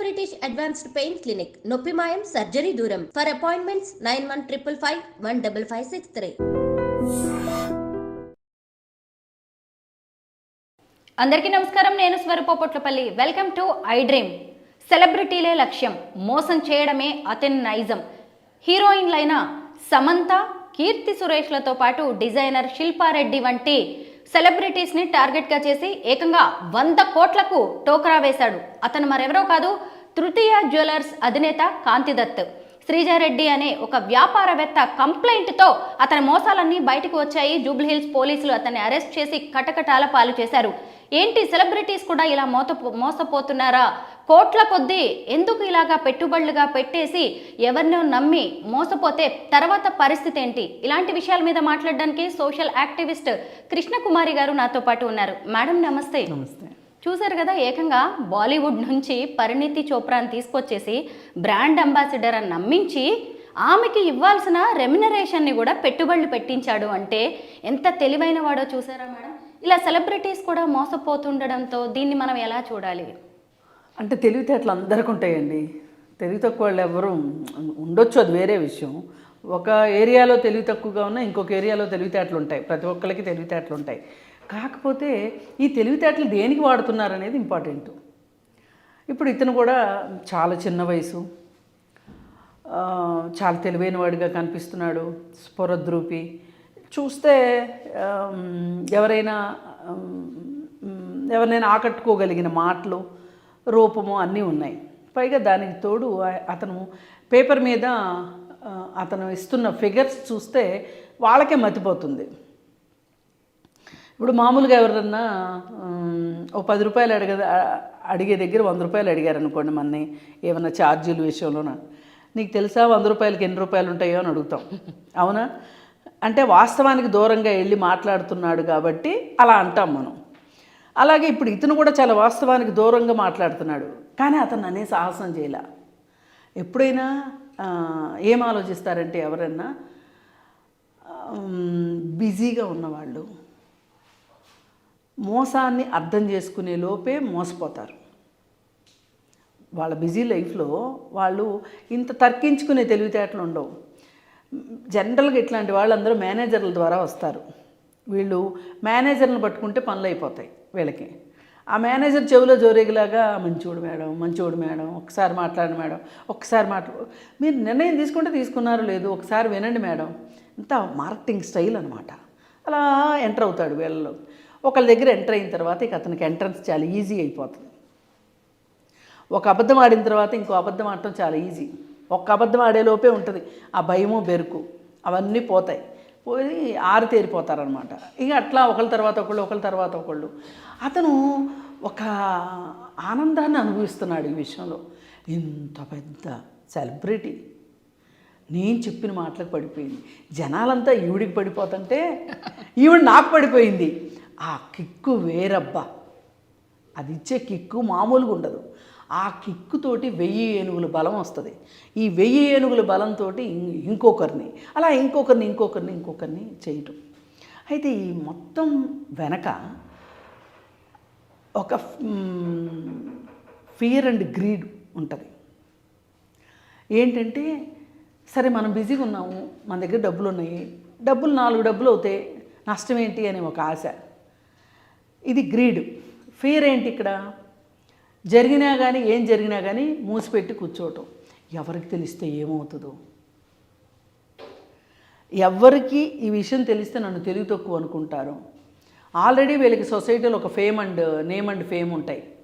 British advanced pain clinic నొప్పి మాయం surgery దూరం. For appointments nine one triple five one double five six three అందరికీ నమస్కారం. నేను Swaroop Potlapalli welcome to I dream సెలబ్రిటీలే లక్ష్యం. మోసం చేయడమే అతని నైజం హీరోయిన్లైన సమంత కీర్తి సురేష్లతో పాటు డిజైనర్ శిల్పారెడ్డి వంటి సెలబ్రిటీస్ని టార్గెట్గా చేసి ఏకంగా వంద కోట్లకు టోకరా వేశాడు. అతను మరెవరో కాదు తృతీయ జ్యువెలర్స్ అధినేత కాంతిదత్ శ్రీజారెడ్డి అనే ఒక వ్యాపారవేత్త కంప్లైంట్తో అతని మోసాలన్నీ బయటకు వచ్చాయి. జూబ్లీహిల్స్ పోలీసులు అతన్ని అరెస్ట్ చేసి కటకటాల పాలు చేశారు. ఏంటి సెలబ్రిటీస్ కూడా ఇలా మోత మోసపోతున్నారా? కోట్ల కొద్దీ ఎందుకు ఇలాగా పెట్టుబడులుగా పెట్టేసి ఎవరినో నమ్మి మోసపోతే తర్వాత పరిస్థితి ఏంటి? ఇలాంటి విషయాల మీద మాట్లాడడానికి సోషల్ యాక్టివిస్ట్ కృష్ణకుమారి గారు నాతో పాటు ఉన్నారు. మేడం నమస్తే. నమస్తే. చూశారు కదా ఏకంగా బాలీవుడ్ నుంచి పరిణీతి చోప్రాని తీసుకొచ్చేసి బ్రాండ్ అంబాసిడర్ అని నమ్మించి ఆమెకి ఇవ్వాల్సిన రెమ్యునరేషన్ని కూడా పెట్టుబడులు పెట్టించాడు అంటే ఎంత తెలివైన వాడో చూసారా మేడం? ఇలా సెలబ్రిటీస్ కూడా మోసపోతుండడంతో దీన్ని మనం ఎలా చూడాలి? అంటే తెలివితేటలు అందరికీ ఉంటాయండి. తెలివి తక్కువ వాళ్ళు ఎవరు ఉండొచ్చు అది వేరే విషయం. ఒక ఏరియాలో తెలివి తక్కువగా ఉన్న ఇంకొక ఏరియాలో తెలివితేటలు ఉంటాయి. ప్రతి ఒక్కరికి తెలివితేటలు ఉంటాయి. కాకపోతే ఈ తెలివితేటలు దేనికి వాడుతున్నారు అనేది ఇంపార్టెంట్ ఇప్పుడు ఇతను కూడా చాలా చిన్న వయసు. చాలా తెలివైన వాడిగా కనిపిస్తున్నాడు. స్ఫురద్రూపి. చూస్తే ఎవరైనా ఎవరినైనా ఆకట్టుకోగలిగిన మాటలు రూపము అన్నీ ఉన్నాయి. పైగా దానికి తోడు అతను పేపర్ మీద అతను ఇస్తున్న ఫిగర్స్ చూస్తే వాళ్ళకే మతిపోతుంది. ఇప్పుడు మామూలుగా ఎవరన్నా ఓ పది రూపాయలు అడిగే అడిగే దగ్గర వంద రూపాయలు అడిగారు అనుకోండి మనని ఏమన్నా ఛార్జీల విషయంలోన? నీకు తెలుసా వంద రూపాయలకి ఎన్ని రూపాయలు ఉంటాయో అని అడుగుతాం. అవునా? అంటే వాస్తవానికి దూరంగా వెళ్ళి మాట్లాడుతున్నాడు కాబట్టి అలా అంటాం మనం. అలాగే ఇప్పుడు ఇతను కూడా చాలా వాస్తవానికి దూరంగా మాట్లాడుతున్నాడు. కానీ అతను అనే సాహసం చేయలే. ఎప్పుడైనా ఏం ఆలోచిస్తారంటే ఎవరన్నా బిజీగా ఉన్నవాళ్ళు మోసాన్ని అర్థం చేసుకునే లోపే మోసపోతారు. వాళ్ళ బిజీ లైఫ్లో వాళ్ళు ఇంత తర్కించుకునే తెలివితేటలు ఉండవు. జనరల్గా ఇట్లాంటి వాళ్ళందరూ మేనేజర్ల ద్వారా వస్తారు. వీళ్ళు మేనేజర్ని పట్టుకుంటే పనులు అయిపోతాయి వీళ్ళకి. ఆ మేనేజర్ చెవిలో జోరేగిలాగా మంచోడు మేడం మంచోడు మేడం ఒకసారి మాట్లాడండి మేడం ఒకసారి మాట్లా మీరు నిర్ణయం తీసుకుంటే తీసుకున్నారు లేదు ఒకసారి వినండి మేడం. ఇంత మార్కెటింగ్ స్టైల్ అనమాట అలా ఎంటర్ అవుతాడు వీళ్ళలో. ఒకళ్ళ దగ్గర ఎంటర్ అయిన తర్వాత ఇక అతనికి ఎంట్రన్స్ చాలా ఈజీ అయిపోతుంది. ఒక అబద్ధం ఆడిన తర్వాత ఇంకో అబద్ధం ఆడటం చాలా ఈజీ. ఒక్క అబద్ధం ఆడేలోపే ఉంటుంది. ఆ భయము బెరుకు అవన్నీ పోతాయి. పోయి ఆరితేరిపోతారనమాట ఇక అట్లా ఒకళ్ళ తర్వాత ఒకళ్ళు ఒకళ్ళ తర్వాత ఒకళ్ళు. అతను ఒక ఆనందాన్ని అనుభవిస్తున్నాడు ఈ విషయంలో. ఇంత పెద్ద సెలబ్రిటీ. నేను చెప్పిన మాటలకు పడిపోయింది. జనాలంతా ఈవిడికి పడిపోతుంటే ఈవిడ నాకు పడిపోయింది. ఆ కిక్కు వేరబ్బా. అది ఇచ్చే కిక్కు మామూలుగా ఉండదు ఆ కిక్కుతోటి వెయ్యి ఏనుగుల బలం వస్తుంది. ఈ వెయ్యి ఏనుగుల బలంతో ఇంకొకరిని అలా ఇంకొకరిని ఇంకొకరిని ఇంకొకరిని చేయటం. అయితే ఈ మొత్తం వెనక ఒక ఫియర్ అండ్ గ్రీడ్ ఉంటుంది. ఏంటంటే సరే మనం బిజీగా ఉన్నాము మన దగ్గర డబ్బులు ఉన్నాయి డబ్బులు నాలుగు డబ్బులు అవుతాయి నష్టం ఏంటి అనే ఒక ఆశ. ఇది గ్రీడ్. ఫియర్ ఏంటి ఇక్కడ? జరిగినా కానీ ఏం జరిగినా కానీ మూసిపెట్టి కూర్చోవటం. ఎవరికి తెలిస్తే ఏమవుతుందో. ఎవరికి ఈ విషయం తెలిస్తే నన్ను తెలివి తక్కువ అనుకుంటారు. ఆల్రెడీ వీళ్ళకి సొసైటీలో ఒక fame and name and fame ఉంటాయి.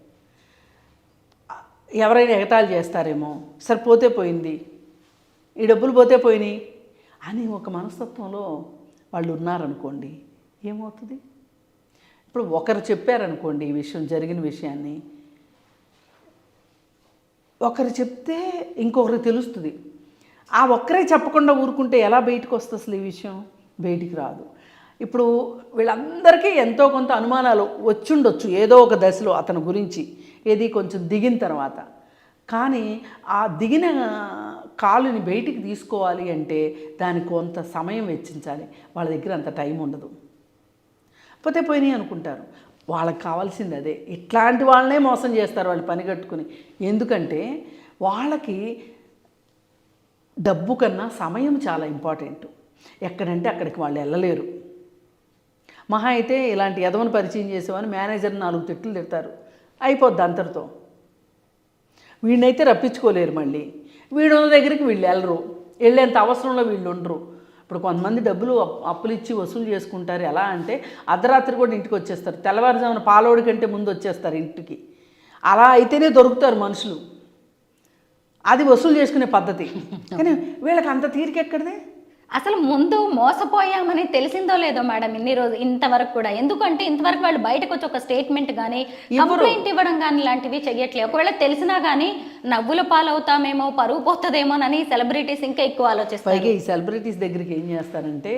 ఎవరైనా ఎగతాళి చేస్తారేమో సరే పోతే పోయింది. ఈ డబ్బులు పోతే పోయినాయి. అని ఒక మనస్తత్వంలో వాళ్ళు ఉన్నారనుకోండి ఏమవుతుంది? ఇప్పుడు ఒకరు చెప్పారనుకోండి ఈ విషయం జరిగిన విషయాన్ని ఒకరు చెప్తే ఇంకొకరు తెలుస్తుంది. ఆ ఒక్కరే చెప్పకుండా ఊరుకుంటే ఎలా బయటకు వస్తుంది అసలు ఈ విషయం? బయటికి రాదు. ఇప్పుడు వీళ్ళందరికీ ఎంతో కొంత అనుమానాలు వచ్చుండొచ్చు ఏదో ఒక దశలో అతని గురించి. ఏది కొంచెం దిగిన తర్వాత. కానీ ఆ దిగిన కాలుని బయటికి తీసుకోవాలి అంటే దానికి కొంత సమయం వెచ్చించాలి. వాళ్ళ దగ్గర అంత టైం ఉండదు. పోతే పోయినాయి అనుకుంటారు. వాళ్ళకి కావాల్సింది అదే. ఇట్లాంటి వాళ్ళనే మోసం చేస్తారు వాళ్ళు పని కట్టుకుని. ఎందుకంటే వాళ్ళకి డబ్బు కన్నా సమయం చాలా ఇంపార్టెంట్. ఎక్కడంటే అక్కడికి వాళ్ళు వెళ్ళలేరు. మహా అయితే ఇలాంటి యదవను పరిచయం చేసేవని మేనేజర్ నాలుగు తిట్లు తిడతారు. అయిపోద్ది అంతటితో. వీడినైతే రప్పించుకోలేరు మళ్ళీ. వీడు ఉన్న దగ్గరికి వీళ్ళు వెళ్ళరు. వెళ్ళేంత అవసరంలో వీళ్ళు ఉండరు. ఇప్పుడు కొంతమంది డబ్బులు అప్పులు ఇచ్చి వసూలు చేసుకుంటారు. ఎలా అంటే అర్ధరాత్రి కూడా ఇంటికి వచ్చేస్తారు. తెల్లవారుజామున పాలోడి కంటే ముందు వచ్చేస్తారు ఇంటికి. అలా అయితేనే దొరుకుతారు మనుషులు. అది వసూలు చేసుకునే పద్ధతి. కానీ వీళ్ళకి అంత తీరిక ఎక్కడిదే? అసలు ముందు మోసపోయామని తెలిసిందో లేదో మేడం ఇన్ని రోజు ఇంతవరకు కూడా. ఎందుకంటే ఇంతవరకు వాళ్ళు బయటకు వచ్చి ఒక స్టేట్మెంట్ కానీ కంప్లైంట్ ఇవ్వడం కానీ ఇలాంటివి చెయ్యట్లేదు. ఒకవేళ తెలిసినా కానీ నవ్వుల పాలవుతామేమో పరువు పోతుందేమోనని సెలబ్రిటీస్ ఇంకా ఎక్కువ ఆలోచిస్తారు. పైగా ఈ సెలబ్రిటీస్ దగ్గరికి ఏం చేస్తారంటే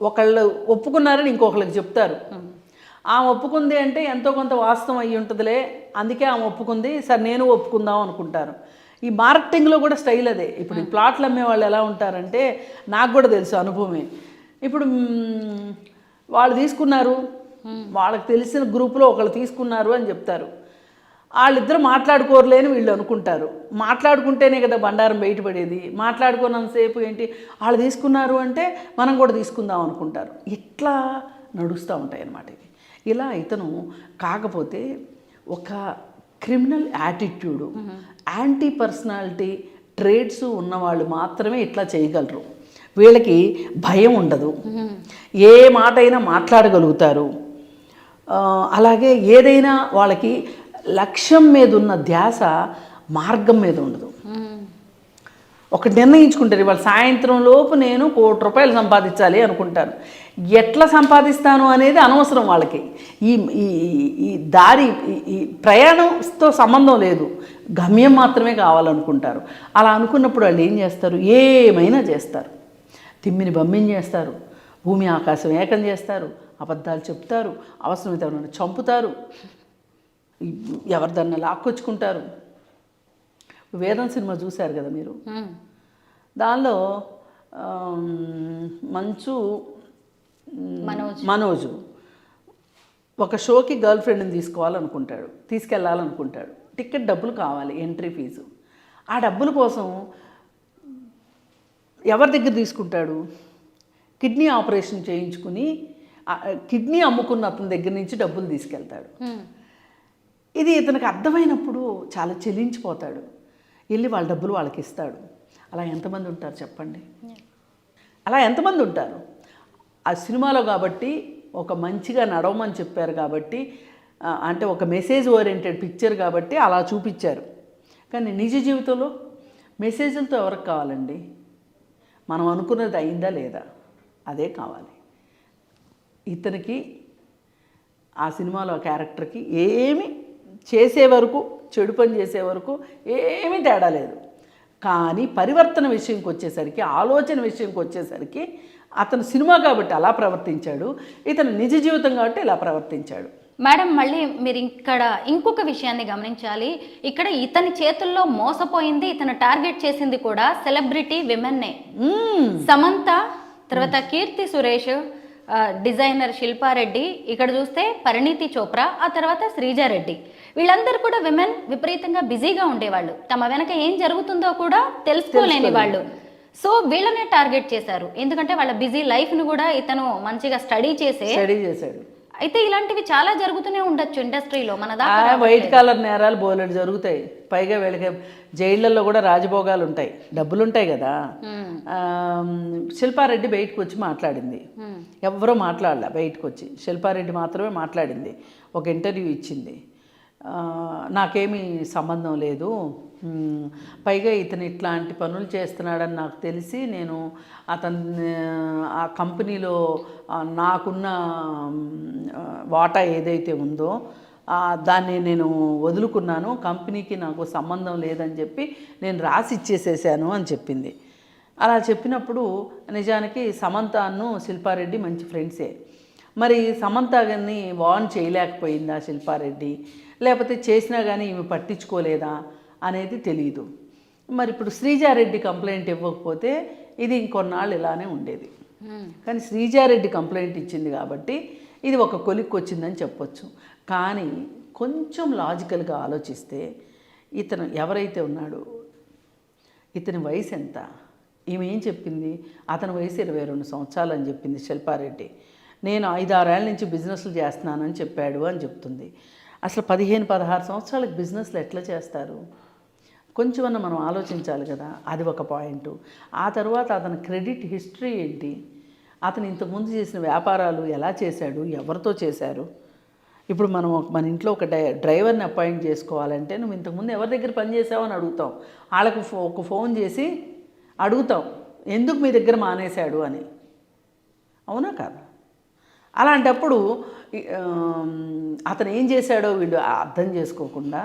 ఒకళ్ళు ఒప్పుకున్నారని ఇంకొకళ్ళకి చెప్తారు. ఆమె ఒప్పుకుంది అంటే ఎంతో కొంత వాస్తవం అయ్యి ఉంటుందిలే అందుకే ఆమె ఒప్పుకుంది సరే నేను ఒప్పుకుందాం అనుకుంటారు. ఈ మార్కెటింగ్లో కూడా స్టైల్ అదే. ఇప్పుడు ఈ ప్లాట్లు అమ్మే వాళ్ళు ఎలా ఉంటారంటే నాకు కూడా తెలుసు అనుభవమే. ఇప్పుడు వాళ్ళు తీసుకున్నారు. వాళ్ళకి తెలిసిన గ్రూపులో ఒకళ్ళు తీసుకున్నారు అని చెప్తారు. వాళ్ళిద్దరు మాట్లాడుకోరులే అని వీళ్ళు అనుకుంటారు. మాట్లాడుకుంటేనే కదా బండారం బయటపడేది. మాట్లాడుకున్నంతసేపు ఏంటి? వాళ్ళు తీసుకున్నారు అంటే మనం కూడా తీసుకుందాం అనుకుంటారు. ఇట్లా నడుస్తూ ఉంటాయి అన్నమాట ఇవి. ఇలా ఇతను కాకపోతే ఒక criminal attitude anti personality traits ఉన్నవాళ్ళు మాత్రమే ఇట్లా చేయగలరు. వీళ్ళకి భయం ఉండదు. ఏ మాట అయినా మాట్లాడగలుగుతారు అలాగే ఏదైనా వాళ్ళకి లక్ష్యం మీద ఉన్న ధ్యాస మార్గం మీద ఉండదు. ఒకటి నిర్ణయించుకుంటారు ఇవాళ సాయంత్రం లోపు నేను కోటి రూపాయలు సంపాదించాలి అనుకుంటాను. ఎట్లా సంపాదిస్తాను అనేది అనవసరం వాళ్ళకి. ఈ ఈ దారి ఈ- ప్రయాణంతో సంబంధం లేదు. గమ్యం మాత్రమే కావాలనుకుంటారు. అలా అనుకున్నప్పుడు వాళ్ళు ఏం చేస్తారు? ఏమైనా చేస్తారు. తిమ్మిని బమ్మిని చేస్తారు. భూమి ఆకాశం ఏకం చేస్తారు. అబద్ధాలు చెప్తారు. అవసరమైతే ఎవరైనా చంపుతారు. ఎవరిదన్నా లాక్కొచ్చుకుంటారు. వేదం సినిమా చూశారు కదా మీరు. దానిలో మంచు మనోజ్. మనోజు. ఒక షోకి గర్ల్ ఫ్రెండ్ని తీసుకోవాలనుకుంటాడు తీసుకెళ్ళాలనుకుంటాడు టికెట్ డబ్బులు కావాలి ఎంట్రీ ఫీజు. ఆ డబ్బుల కోసం ఎవరి దగ్గర తీసుకుంటాడు? కిడ్నీ ఆపరేషన్ చేయించుకుని కిడ్నీ అమ్ముకున్న అతని దగ్గర నుంచి డబ్బులు తీసుకెళ్తాడు. ఇది ఇతనికి అర్థమైనప్పుడు చాలా చెల్లించిపోతాడు వెళ్ళి వాళ్ళ డబ్బులు వాళ్ళకి ఇస్తాడు. అలా ఎంతమంది ఉంటారు చెప్పండి? అలా ఎంతమంది ఉంటారు? ఆ సినిమాలో కాబట్టి ఒక మంచిగా నడవమని చెప్పారు కాబట్టి అంటే ఒక మెసేజ్ ఓరియంటెడ్ పిక్చర్ కాబట్టి అలా చూపించారు. కానీ నిజ జీవితంలో మెసేజ్లతో ఎవరికి కావాలండి? మనం అనుకున్నది అయిందా లేదా? అదే కావాలి. ఇతనికి ఆ సినిమాలో క్యారెక్టర్కి ఏమి చేసే వరకు చెడు పని చేసే వరకు ఏమీ తేడా లేదు. కానీ పరివర్తన విషయంకి వచ్చేసరికి ఆలోచన విషయంకి వచ్చేసరికి అతను సినిమా కాబట్టి అలా ప్రవర్తించాడు ఇతను నిజ జీవితం కాబట్టి ఇలా ప్రవర్తించాడు. మేడం మళ్ళీ మీరు ఇక్కడ ఇంకొక విషయాన్ని గమనించాలి. ఇక్కడ ఇతని చేతుల్లో మోసపోయింది ఇతను టార్గెట్ చేసింది కూడా సెలబ్రిటీ విమెన్నే. సమంత తర్వాత కీర్తి సురేష్ డిజైనర్ శిల్పారెడ్డి ఇక్కడ చూస్తే పరిణీతి చోప్రా ఆ తర్వాత శ్రీజారెడ్డి. వీళ్ళందరూ కూడా విమెన్ విపరీతంగా బిజీగా ఉండేవాళ్ళు. తమ వెనక ఏం జరుగుతుందో కూడా తెలుసుకోలేని వాళ్ళు. సో వీళ్ళనే టార్గెట్ చేశారు. ఎందుకంటే వాళ్ళ బిజీ లైఫ్ను కూడా ఇతను మంచిగా స్టడీ చేసే స్టడీ చేశాడు. అయితే ఇలాంటివి చాలా జరుగుతూనే ఉండొచ్చు ఇండస్ట్రీలో. మన దాకా వైట్ కాలర్ నేరాలు బోలెడు జరుగుతాయి. పైగా వీళ్ళకి జైళ్ళల్లో కూడా రాజభోగాలు ఉంటాయి. డబ్బులు ఉంటాయి కదా శిల్పారెడ్డి బయటకు వచ్చి మాట్లాడింది. మ్మ్. ఎవ్వరూ మాట్లాడలే బయటకు వచ్చి. శిల్పారెడ్డి మాత్రమే మాట్లాడింది. ఒక ఇంటర్వ్యూ ఇచ్చింది. నాకేమీ సంబంధం లేదు. పైగా ఇతను ఇట్లాంటి పనులు చేస్తున్నాడని నాకు తెలిసి నేను అతను ఆ కంపెనీలో నాకున్న వాటా ఏదైతే ఉందో దాన్ని నేను వదులుకున్నాను. కంపెనీకి నాకు సంబంధం లేదని చెప్పి నేను రాసి ఇచ్చేసేసాను అని చెప్పింది. అలా చెప్పినప్పుడు నిజానికి సమంతను శిల్పారెడ్డి మంచి ఫ్రెండ్సే. మరి సమంత గారిని చేయలేకపోయిందా శిల్పారెడ్డి? లేకపోతే చేసినా కానీ ఈమె పట్టించుకోలేదా అనేది తెలియదు మరి ఇప్పుడు శ్రీజారెడ్డి కంప్లైంట్ ఇవ్వకపోతే ఇది ఇంకొన్నాళ్ళు ఇలానే ఉండేది. కానీ శ్రీజారెడ్డి కంప్లైంట్ ఇచ్చింది కాబట్టి ఇది ఒక కొలిక్కి వచ్చిందని చెప్పొచ్చు. కానీ కొంచెం లాజికల్గా ఆలోచిస్తే ఇతను ఎవరైతే ఉన్నాడో ఇతని వయసు ఎంత? ఈమె ఏం చెప్పింది? అతని వయసు ఇరవై రెండు సంవత్సరాలు అని చెప్పింది శిల్పారెడ్డి. నేను ఐదారేళ్ళ నుంచి బిజినెస్లు చేస్తున్నానని చెప్పాడు అని చెప్తుంది. అసలు పదిహేను పదహారు సంవత్సరాలకు బిజినెస్లు ఎట్లా చేస్తారు? కొంచెమన్నా మనం ఆలోచించాలి కదా అది ఒక పాయింట్. ఆ తర్వాత అతని క్రెడిట్ హిస్టరీ ఏంటి? అతను ఇంతకుముందు చేసిన వ్యాపారాలు ఎలా చేశాడు? ఎవరితో చేశారు? ఇప్పుడు మనం మన ఇంట్లో ఒక డై డ్రైవర్ని అపాయింట్ చేసుకోవాలంటే నువ్వు ఇంతకుముందు ఎవరి దగ్గర పని చేసావు అని అడుగుతాం వాళ్ళకు ఫో ఒక ఫోన్ చేసి అడుగుతాం ఎందుకు మీ దగ్గర మానేశాడు? అని. అవునా కాదా? అలాంటప్పుడు అతను ఏం చేశాడో వీళ్ళు అర్థం చేసుకోకుండా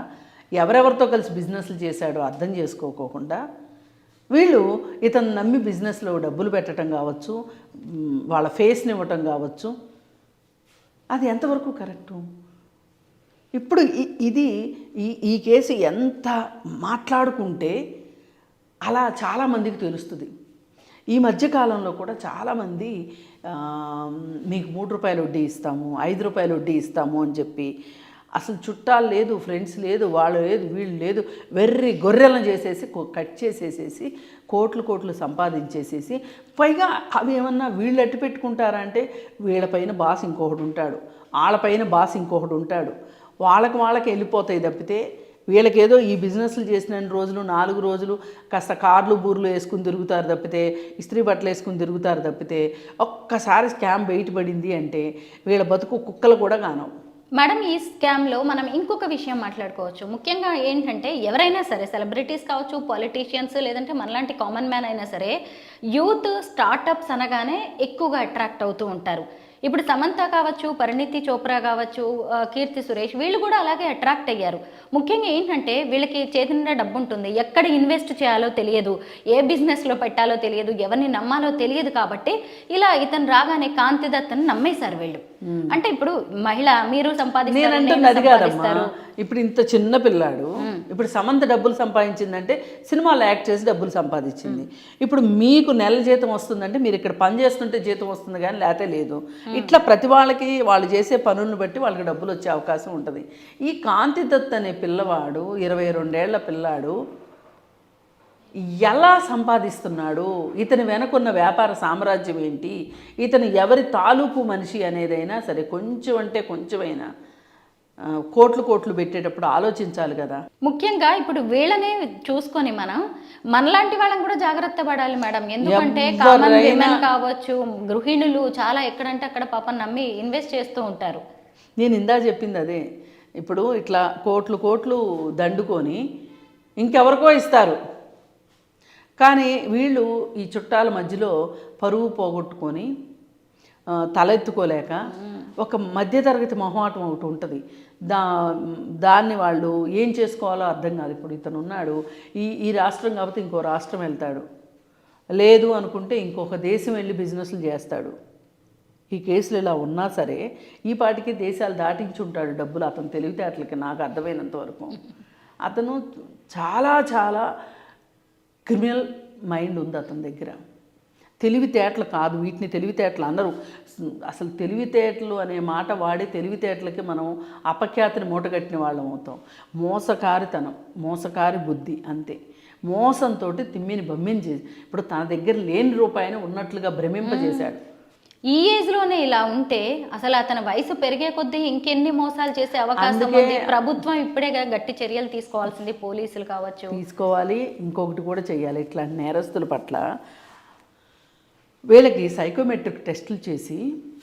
ఎవరెవరితో కలిసి బిజినెస్లు చేశాడో అర్థం చేసుకోకోకుండా వీళ్ళు ఇతను నమ్మి బిజినెస్లో డబ్బులు పెట్టడం కావచ్చు వాళ్ళ ఫేస్ని ఇవ్వటం కావచ్చు అది ఎంతవరకు కరెక్టు? ఇప్పుడు ఇది ఈ ఈ కేసు ఎంత మాట్లాడుకుంటే అలా చాలామందికి తెలుస్తుంది. ఈ మధ్యకాలంలో కూడా చాలామంది మీకు మూడు రూపాయలు వడ్డీ ఇస్తాము ఐదు రూపాయలు వడ్డీ ఇస్తాము అని చెప్పి. అసలు చుట్టాలు లేదు ఫ్రెండ్స్ లేదు వాళ్ళు లేదు వీళ్ళు లేదు. వెర్రి గొర్రెలను చేసేసి కట్ చేసేసేసి కోట్లు కోట్లు సంపాదించేసేసి పైగా అవి ఏమన్నా వీళ్ళు అట్టు పెట్టుకుంటారా అంటే వీళ్ళపైన బాస్ ఇంకొకడు ఉంటాడు వాళ్ళపైన బాస్ ఇంకొకడు ఉంటాడు. వాళ్ళకి వాళ్ళకి వెళ్ళిపోతాయి తప్పితే వీళ్ళకేదో ఈ బిజినెస్లు చేసిన రోజులు నాలుగు రోజులు కాస్త కార్లు బూర్లు వేసుకుని తిరుగుతారు తప్పితే ఇస్త్రీ బట్టలు వేసుకుని తిరుగుతారు తప్పితే ఒక్కసారి స్కామ్ బయటపడింది అంటే వీళ్ళ బతుకు కుక్కలు కూడా కానవు. మేడం ఈ స్కామ్లో మనం ఇంకొక విషయం మాట్లాడుకోవచ్చు. ముఖ్యంగా ఏంటంటే ఎవరైనా సరే సెలబ్రిటీస్ కావచ్చు పాలిటీషియన్స్ లేదంటే మనలాంటి కామన్ మ్యాన్ అయినా సరే యూత్ స్టార్టప్స్ అనగానే ఎక్కువగా అట్రాక్ట్ అవుతూ ఉంటారు. ఇప్పుడు సమంత కావచ్చు పరిణితి చోప్రా కావచ్చు కీర్తి సురేష్ వీళ్ళు కూడా అలాగే అట్రాక్ట్ అయ్యారు. ముఖ్యంగా ఏంటంటే వీళ్ళకి చేతి నిండా డబ్బు ఉంటుంది ఎక్కడ ఇన్వెస్ట్ చేయాలో తెలియదు. ఏ బిజినెస్లో పెట్టాలో తెలియదు. ఎవరిని నమ్మాలో తెలియదు కాబట్టి ఇలా ఇతను రాగానే కాంతి దత్తని నమ్మేశారు వీళ్ళు. అంటే ఇప్పుడు మహిళ మీరు సంపాదిస్తారు. ఇప్పుడు ఇంత చిన్న పిల్లాడు ఇప్పుడు సమంత డబ్బులు సంపాదించిందంటే సినిమాలో యాక్ట్ చేసి డబ్బులు సంపాదించింది. ఇప్పుడు మీకు నెల జీతం వస్తుందంటే మీరు ఇక్కడ పని చేస్తుంటే జీతం వస్తుంది కానీ లేతే లేదు. ఇట్లా ప్రతి వాళ్ళకి వాళ్ళు చేసే పనులను బట్టి వాళ్ళకి డబ్బులు వచ్చే అవకాశం ఉంటుంది. ఈ కాంతి దత్ అనే పిల్లవాడు ఇరవై రెండేళ్ళ పిల్లాడు ఎలా సంపాదిస్తున్నాడు? ఇతని వెనకున్న వ్యాపార సామ్రాజ్యం ఏంటి? ఇతను ఎవరి తాలూకు మనిషి అనేదైనా సరే కొంచెం అంటే కొంచెమైనా కోట్లు కోట్లు పెట్టేటప్పుడు ఆలోచించాలి కదా. ముఖ్యంగా ఇప్పుడు వీళ్ళనే చూసుకొని మనం మనలాంటి వాళ్ళని కూడా జాగ్రత్త పడాలి మేడం. ఎందుకంటే కామన్ విమెన్ కావచ్చు గృహిణులు చాలా ఎక్కడంటే అక్కడ పాపం నమ్మి ఇన్వెస్ట్ చేస్తూ ఉంటారు. నేను ఇందా చెప్పింది అదే. ఇప్పుడు ఇట్లా కోట్లు కోట్లు దండుకొని ఇంకెవరికో ఇస్తారు. కానీ వీళ్ళు ఈ చుట్టాల మధ్యలో పరువు పోగొట్టుకొని తలెత్తుకోలేక ఒక మధ్యతరగతి మొహమాటం ఒకటి ఉంటుంది. దా దాన్ని వాళ్ళు ఏం చేసుకోవాలో అర్థం కాదు. ఇప్పుడు ఇతను ఉన్నాడు ఈ ఈ రాష్ట్రం కాకపోతే ఇంకో రాష్ట్రం వెళ్తాడు. లేదు అనుకుంటే ఇంకొక దేశం వెళ్ళి బిజినెస్లు చేస్తాడు. ఈ కేసులు ఇలా ఉన్నా సరే ఈ పాటికి దేశాలు దాటించుంటాడు డబ్బులు. అతను తెలివితేటలకి నాకు అర్థమైనంత వరకు. అతను చాలా చాలా క్రిమినల్ మైండ్ ఉంది అతని దగ్గర. తెలివితేటలు కాదు. వీటిని తెలివితేటలు అందరూ అసలు తెలివితేటలు అనే మాట వాడి తెలివితేటలకి మనం అపఖ్యాతిని మూటగట్టిన వాళ్ళం అవుతాం. మోసకారితనం మోసకారి బుద్ధి అంతే. మోసంతో తిమ్మిని బమ్మిని చేసి ఇప్పుడు తన దగ్గర లేని రూపాయిని ఉన్నట్లుగా భ్రమింపజేశాడు. ఈ ఏజ్లోనే ఇలా ఉంటే అసలు అతని వయసు పెరిగే కొద్దీ ఇంకెన్ని మోసాలు చేసే అవకాశం ఉంది? ప్రభుత్వం ఇప్పుడే గట్టి చర్యలు తీసుకోవాల్సింది పోలీసులు కావచ్చు. తీసుకోవాలి. ఇంకొకటి కూడా చేయాలి ఇట్లాంటి నేరస్తుల పట్ల వీళ్ళకి సైకోమెట్రిక్ టెస్టులు చేసి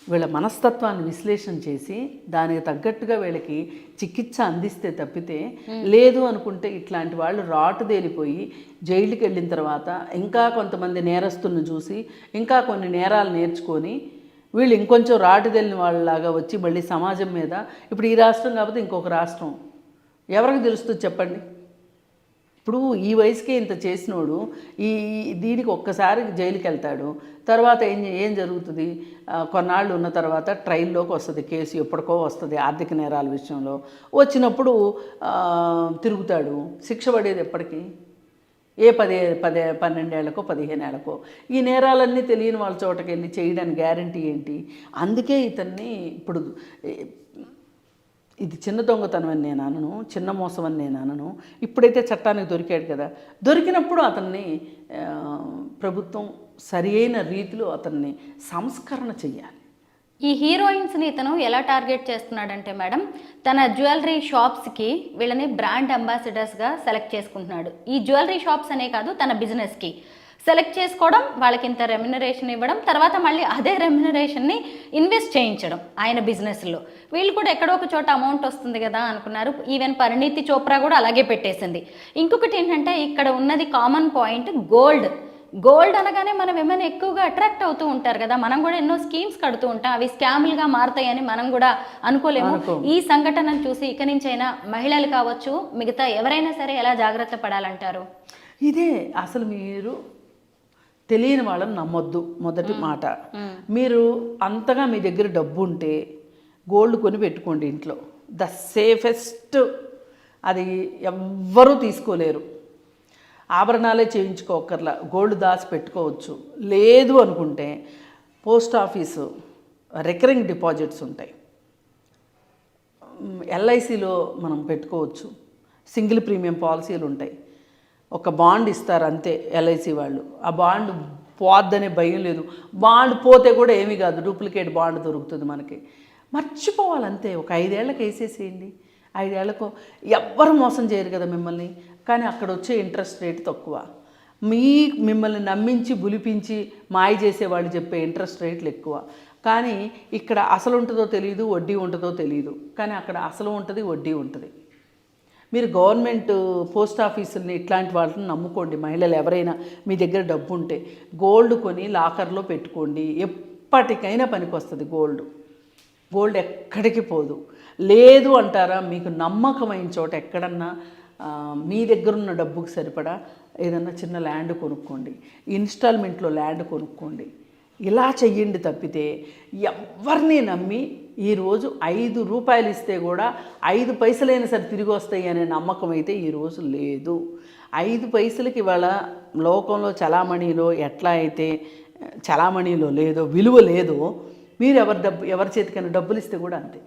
వీళ్ళ మనస్తత్వాన్ని విశ్లేషణ చేసి దానికి తగ్గట్టుగా వీళ్ళకి చికిత్స అందిస్తే తప్పితే లేదు అనుకుంటే ఇట్లాంటి వాళ్ళు రాటు తేలిపోయి జైలుకి వెళ్ళిన తర్వాత ఇంకా కొంతమంది నేరస్తులను చూసి ఇంకా కొన్ని నేరాలు నేర్చుకొని వీళ్ళు ఇంకొంచెం రాటు తెలిన వాళ్ళలాగా వచ్చి మళ్ళీ సమాజం మీద ఇప్పుడు ఈ రాష్ట్రం కాకపోతే ఇంకొక రాష్ట్రం. ఎవరికి తెలుస్తుంది చెప్పండి? ఇప్పుడు ఈ వయసుకే ఇంత చేసినోడు ఈ దీనికి ఒక్కసారి జైలుకి వెళ్తాడు తర్వాత ఏం ఏం జరుగుతుంది? కొన్నాళ్ళు ఉన్న తర్వాత ట్రైల్లోకి వస్తుంది కేసు ఎప్పటికో వస్తుంది ఆర్థిక నేరాల విషయంలో. వచ్చినప్పుడు తిరుగుతాడు. శిక్ష పడేది ఎప్పటికీ? ఏ పదే పదే పన్నెండేళ్ళకో పదిహేనేళ్ళకో. ఈ నేరాలన్నీ తెలియని వాళ్ళ చోటకి వెళ్ళి చేయడానికి గ్యారంటీ ఏంటి? అందుకే ఇతన్ని ఇప్పుడు ఇది చిన్న దొంగతనం అని నేను అనను చిన్న మోసం అని నేను అనను. ఇప్పుడైతే చట్టానికి దొరికాడు కదా. దొరికినప్పుడు అతన్ని ప్రభుత్వం సరి అయిన రీతిలో అతన్ని సంస్కరణ చెయ్యాలి. ఈ హీరోయిన్స్ని ఇతను ఎలా టార్గెట్ చేస్తున్నాడంటే మేడం తన జ్యువెలరీ షాప్స్కి వీళ్ళని బ్రాండ్ అంబాసిడర్స్గా సెలెక్ట్ చేసుకుంటున్నాడు. ఈ జ్యువెలరీ షాప్స్ అనే కాదు తన బిజినెస్కి. సెలెక్ట్ చేసుకోవడం వాళ్ళకి ఇంత రెమ్యునరేషన్ ఇవ్వడం తర్వాత మళ్ళీ అదే రెమ్యునరేషన్ని ఇన్వెస్ట్ చేయించడం ఆయన బిజినెస్లో వీళ్ళు కూడా ఎక్కడో ఒక చోట అమౌంట్ వస్తుంది కదా అనుకున్నారు. ఈవెన్ పరిణీతి చోప్రా కూడా అలాగే పెట్టేసింది. ఇంకొకటి ఏంటంటే ఇక్కడ ఉన్నది కామన్ పాయింట్ గోల్డ్ గోల్డ్ అనగానే మనం ఏమైనా ఎక్కువగా అట్రాక్ట్ అవుతూ ఉంటారు కదా. మనం కూడా ఎన్నో స్కీమ్స్ కడుతూ ఉంటాం. అవి స్కామ్లుగా మారుతాయని మనం కూడా అనుకోలేము. ఈ సంఘటనను చూసి ఇక నుంచైనా మహిళలు కావచ్చు మిగతా ఎవరైనా సరే ఎలా జాగ్రత్త పడాలంటారు? ఇదే అసలు మీరు తెలియని వాళ్ళని నమ్మొద్దు మొదటి మాట. మీరు అంతగా మీ దగ్గర డబ్బు ఉంటే గోల్డ్ కొని పెట్టుకోండి ఇంట్లో. ద సేఫెస్ట్ అది ఎవ్వరూ తీసుకోలేరు. ఆభరణాలే చేయించుకోకర్లా గోల్డ్ దాచి పెట్టుకోవచ్చు. లేదు అనుకుంటే పోస్ట్ ఆఫీసు రికరింగ్ డిపాజిట్స్ ఉంటాయి. ఎల్ఐసిలో మనం పెట్టుకోవచ్చు. సింగిల్ ప్రీమియం పాలసీలు ఉంటాయి. ఒక బాండ్ ఇస్తారు అంతే ఎల్ఐసి వాళ్ళు. ఆ బాండ్ పోద్దనే భయం లేదు. బాండ్ పోతే కూడా ఏమీ కాదు. డూప్లికేట్ బాండ్ దొరుకుతుంది మనకి. మర్చిపోవాలంతే ఒక ఐదేళ్ళకు వేసేసేయండి. ఐదేళ్ళకు ఎవ్వరు మోసం చేయరు కదా మిమ్మల్ని. కానీ అక్కడ వచ్చే ఇంట్రెస్ట్ రేట్ తక్కువ. మీ మిమ్మల్ని నమ్మించి బులిపించి మాయ చేసేవాళ్ళు చెప్పే ఇంట్రెస్ట్ రేట్లు ఎక్కువ. కానీ ఇక్కడ అసలు ఉంటుందో తెలియదు వడ్డీ ఉంటుందో తెలియదు కానీ అక్కడ అసలు ఉంటుంది వడ్డీ ఉంటుంది. మీరు గవర్నమెంట్ పోస్ట్ ఆఫీసుల్ని ఇట్లాంటి వాళ్ళని నమ్ముకోండి. మహిళలు ఎవరైనా మీ దగ్గర డబ్బు ఉంటే గోల్డ్ కొని లాకర్లో పెట్టుకోండి. ఎప్పటికైనా పనికొస్తుంది గోల్డ్. గోల్డ్ ఎక్కడికి పోదు. లేదు అంటారా మీకు నమ్మకమైన చోట ఎక్కడన్నా మీ దగ్గర ఉన్న డబ్బుకి సరిపడా ఏదన్నా చిన్న ల్యాండ్ కొనుక్కోండి. ఇన్స్టాల్మెంట్లో ల్యాండ్ కొనుక్కోండి. ఇలా చెయ్యండి తప్పితే ఎవరిని నమ్మి ఈరోజు ఐదు రూపాయలు ఇస్తే కూడా ఐదు పైసలైనా సరే తిరిగి వస్తాయి అనే నమ్మకం అయితే ఈరోజు లేదు. ఐదు పైసలకి ఇవాళ లోకంలో చలామణిలో ఎట్లా అయితే చలామణిలో లేదో విలువ లేదో మీరు ఎవరి డబ్బు ఎవరి చేతికైనా డబ్బులు ఇస్తే కూడా అంతే.